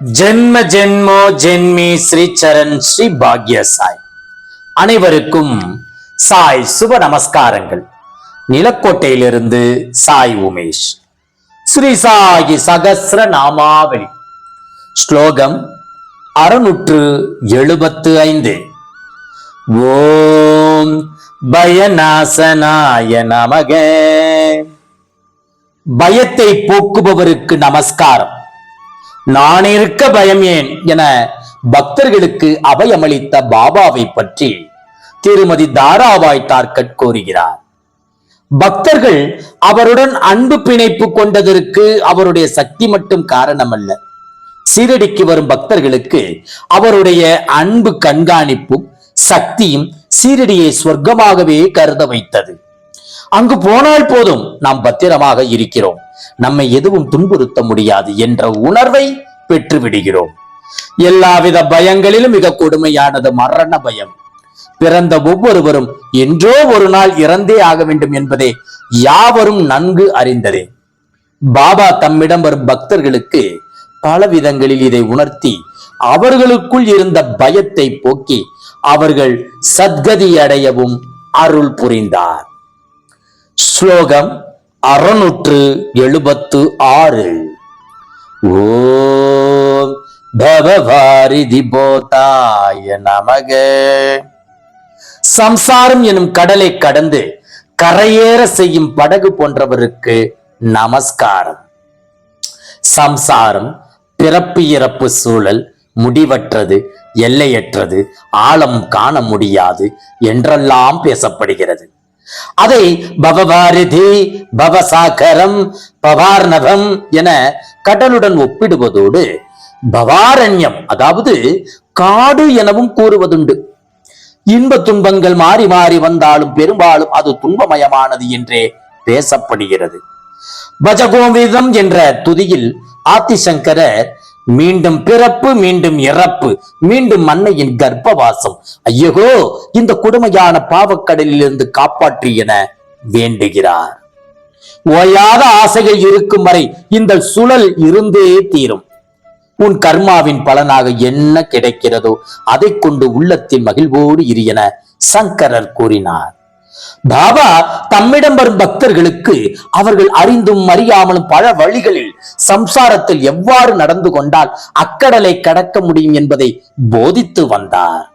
ஜென்ம ஜென்மோ ஜென்மி ஸ்ரீ சரண் ஸ்ரீ பாக்ய சாய் அனைவருக்கும் சாய் சுப நமஸ்காரங்கள். நிலக்கோட்டையிலிருந்து சாய் உமேஷ். ஸ்ரீ சாயி சகசிர நாமாவளி ஸ்லோகம் அறுநூற்று எழுபத்து ஐந்து. ஓம் பயநாசனாய நமக. பயத்தை போக்குபவருக்கு நமஸ்காரம். நான் இருக்க பயம் ஏன் என பக்தர்களுக்கு அபயமளித்த பாபாவை பற்றி திருமதி தாராபாய் தார்கட் கூறுகிறார். பக்தர்கள் அவருடன் அன்பு பிணைப்பு கொண்டதற்கு அவருடைய சக்தி மட்டும் காரணம் அல்ல சீரடிக்கு வரும் பக்தர்களுக்கு அவருடைய அன்பு கண்காணிப்பும் சக்தியும் சீரடியை சொர்க்கமாகவே கருத வைத்தது. அங்கு போனால் போதும் நாம் பத்திரமாக இருக்கிறோம். நம்மை எதுவும் துன்புறுத்த முடியாது என்ற உணர்வை பெற்று விடுகிறோம் எல்லாவித பயங்களிலும் மிக கொடுமையானது மரண பயம். பிறந்த ஒவ்வொருவரும் என்றோ ஒரு நாள் இறந்தே ஆக வேண்டும் என்பதை யாவரும் நன்கு அறிந்ததே. பாபா தம்மிடம் வரும் பக்தர்களுக்கு பல விதங்களில் இதை உணர்த்தி அவர்களுக்குள் இருந்த பயத்தை போக்கி அவர்கள் சத்கதி அடையவும் அருள் புரிந்தார். ஸ்லோகம் அறுநூற்று எழுபத்து ஆறு ஓம் பவவாரிதி போதாய நமக சம்சாரம் எனும் கடலை கடந்து கரையேற செய்யும் படகு போன்றவருக்கு நமஸ்காரம் சம்சாரம் பிறப்பு இறப்பு சூழல் முடிவற்றது எல்லையற்றது ஆழம் காண முடியாது என்றெல்லாம் பேசப்படுகிறது அதை பவபாரதி பவசாகரம் பவார்ணவம் என கடலுடன் ஒப்பிடுவதோடு பவாரண்யம் அதாவது காடு எனவும் கூறுவதுண்டு. இன்ப துன்பங்கள் மாறி மாறி வந்தாலும் பெரும்பாலும் அது துன்பமயமானது என்றே பேசப்படுகிறது. பஜகோவிதம் என்ற துதியில் ஆதிசங்கரர் மீண்டும் பிறப்பு மீண்டும் இறப்பு மீண்டும் அன்னையின் கர்ப்பவாசம். ஐயகோ இந்த கொடுமையான பாவக்கடலில் இருந்து காப்பாற்றி என வேண்டுகிறார். ஓயாத ஆசைகள் இருக்கும் வரை இந்த சுழல் இருந்தே தீரும். உன் கர்மாவின் பலனாக என்ன கிடைக்கிறதோ அதை கொண்டு உள்ளத்தின் மகிழ்வோடு இரு என சங்கரர் கூறினார். பாபா தம்மிடம் வரும் பக்தர்களுக்கு அவர்கள் அறிந்தும் அறியாமலும் பல வழிகளில் சம்சாரத்தில் எவ்வாறு நடந்து கொண்டால் அக்கடலை கடக்க முடியும் என்பதை போதித்து வந்தார்.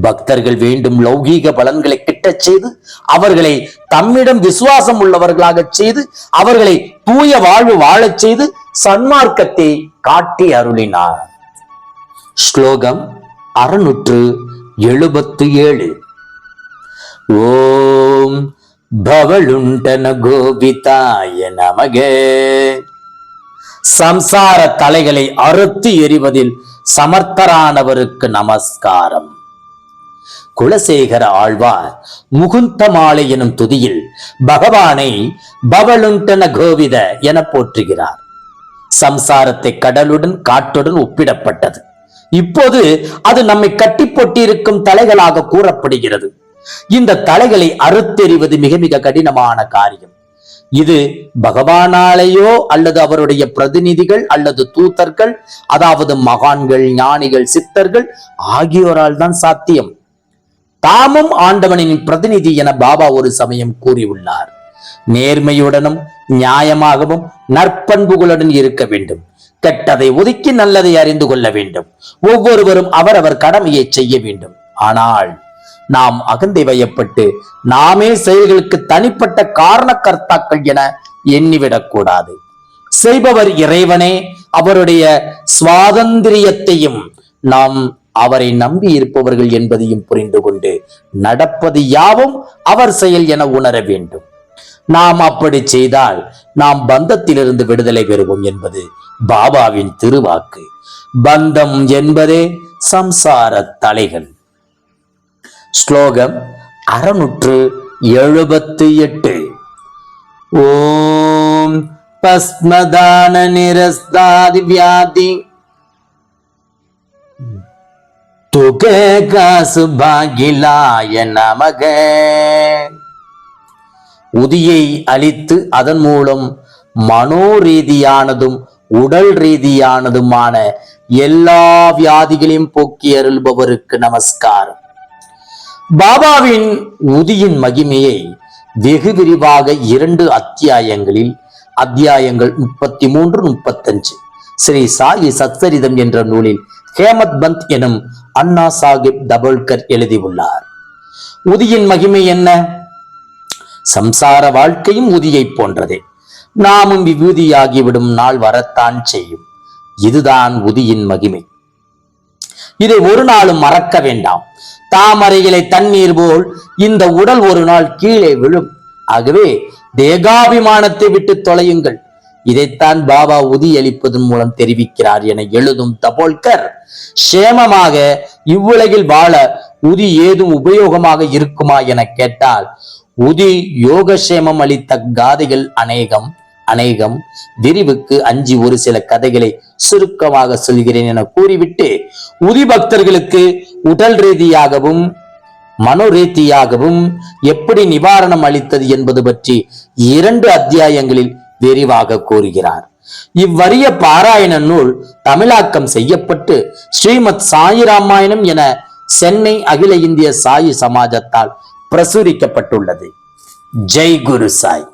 பக்தர்கள் வேண்டும் லௌகீக பலன்களை கிட்டச் செய்து அவர்களை தம்மிடம் விசுவாசம் உள்ளவர்களாக செய்து அவர்களை தூய வாழ்வு வாழச் செய்து சன்மார்க்கத்தை காட்டி அருளினார். ஸ்லோகம் அறுநூற்று எழுபத்து ஏழு. ஓம் பவளுண்டன கோபிதாய நமக. சம்சார தலைகளை அறுத்து எறிவதில் சமர்த்தரானவருக்கு நமஸ்காரம். குலசேகர ஆழ்வார் முகுந்த மாலை எனும் துதியில் பகவானை பவளுண்டன கோவித என போற்றுகிறார். சம்சாரத்தை கடலுடன் காட்டுடன் ஒப்பிடப்பட்டது. இப்போது அது நம்மை கட்டி போட்டிருக்கும் தலைகளாக கூறப்படுகிறது. இந்த தலைகளை அறுத்தெறிவது மிக மிக கடினமான காரியம். இது பகவானாலேயோ அல்லது அவருடைய பிரதிநிதிகள் அல்லது தூத்தர்கள் அதாவது மகான்கள் ஞானிகள் சித்தர்கள் ஆகியோரால் தான் சாத்தியம். தாமும் ஆண்டவனின் பிரதிநிதி என பாபா ஒரு சமயம் கூறியுள்ளார். நேர்மையுடனும் நியாயமாகவும் நற்பண்புகளுடன் இருக்க வேண்டும். கெட்டதை ஒதுக்கி நல்லதை அறிந்து கொள்ள வேண்டும். ஒவ்வொருவரும் அவரவர் கடமையை செய்ய வேண்டும். ஆனால் நாம் அகந்தை வயப்பட்டு நாமே செயல்களுக்கு தனிப்பட்ட காரணக்கர்த்தாக்கள் என எண்ணிவிடக் கூடாது செய்பவர் இறைவனே அவருடைய சுவாதந்திரியத்தையும் நாம் அவரை நம்பி இருப்பவர்கள் என்பதையும் புரிந்து கொண்டு நடப்பது யாவும் அவர் செயல் என உணர வேண்டும். நாம் அப்படி செய்தால் நாம் பந்தத்திலிருந்து விடுதலை பெறுவோம் என்பது பாபாவின் திருவாக்கு. பந்தம் என்பதே சம்சார தலைகள். ஸ்லோகம் அறுநூற்று எழுபத்து எட்டு. ஓம் பஸ்மதான நிரஸ்தாதி வியாதி. துகே காசு பாகிலாய நமக. உதியை அளித்து அதன் மூலம் மனோ ரீதியானதும் உடல் ரீதியானதுமான எல்லா வியாதிகளையும் போக்கி அருள்பவருக்கு நமஸ்காரம். பாபாவின் உதியின் மகிமையை வெகு விரிவாக இரண்டு அத்தியாயங்களில் அத்தியாயங்கள் முப்பத்தி மூன்று முப்பத்தஞ்சு. ஸ்ரீ சாயி சத்சரிதம் என்ற நூலில் ஹேமத் பந்த் எனும் அண்ணா சாஹிப் தபோல்கர் எழுதியுள்ளார். உதியின் மகிமை என்ன? சம்சார வாழ்க்கையும் உதியை போன்றதே. நாமும் விபூதியாகிவிடும் நாள் வரத்தான் செய்யும். இதுதான் உதியின் மகிமை. இதை ஒரு நாளும் மறக்க வேண்டாம். தாமரைகளை தண்ணீர் போல் இந்த உடல் ஒரு நாள் கீழே விழும். ஆகவே தேகாபிமானத்தை விட்டு தொலையுங்கள். இதைத்தான் பாபா உதி அளிப்பதன் மூலம் தெரிவிக்கிறார் என எழுதும் தபோல்கர். சேமமாக இவ்வுலகில் வாழ உதி ஏதும் உபயோகமாக இருக்குமா என கேட்டால் உதி யோகசேமம் அளித்த காதைகள் அநேகம். அநேகம் விரிவுக்கு அஞ்சு ஒரு சில கதைகளை சுருக்கமாக சொல்கிறேன் என கூறிவிட்டு உதி பக்தர்களுக்கு உடல் ரீதியாகவும் மனோ ரீதியாகவும் எப்படி நிவாரணம் அளித்தது என்பது பற்றி இரண்டு அத்தியாயங்களில் விரிவாக கூறுகிறார். இவ்வரிய பாராயண நூல் தமிழாக்கம் செய்யப்பட்டு ஸ்ரீமத் சாயி ராமாயணம் என சென்னை அகில இந்திய சாயி சமாஜத்தால் பிரசுரிக்கப்பட்டுள்ளது. ஜெய் குரு சாய்.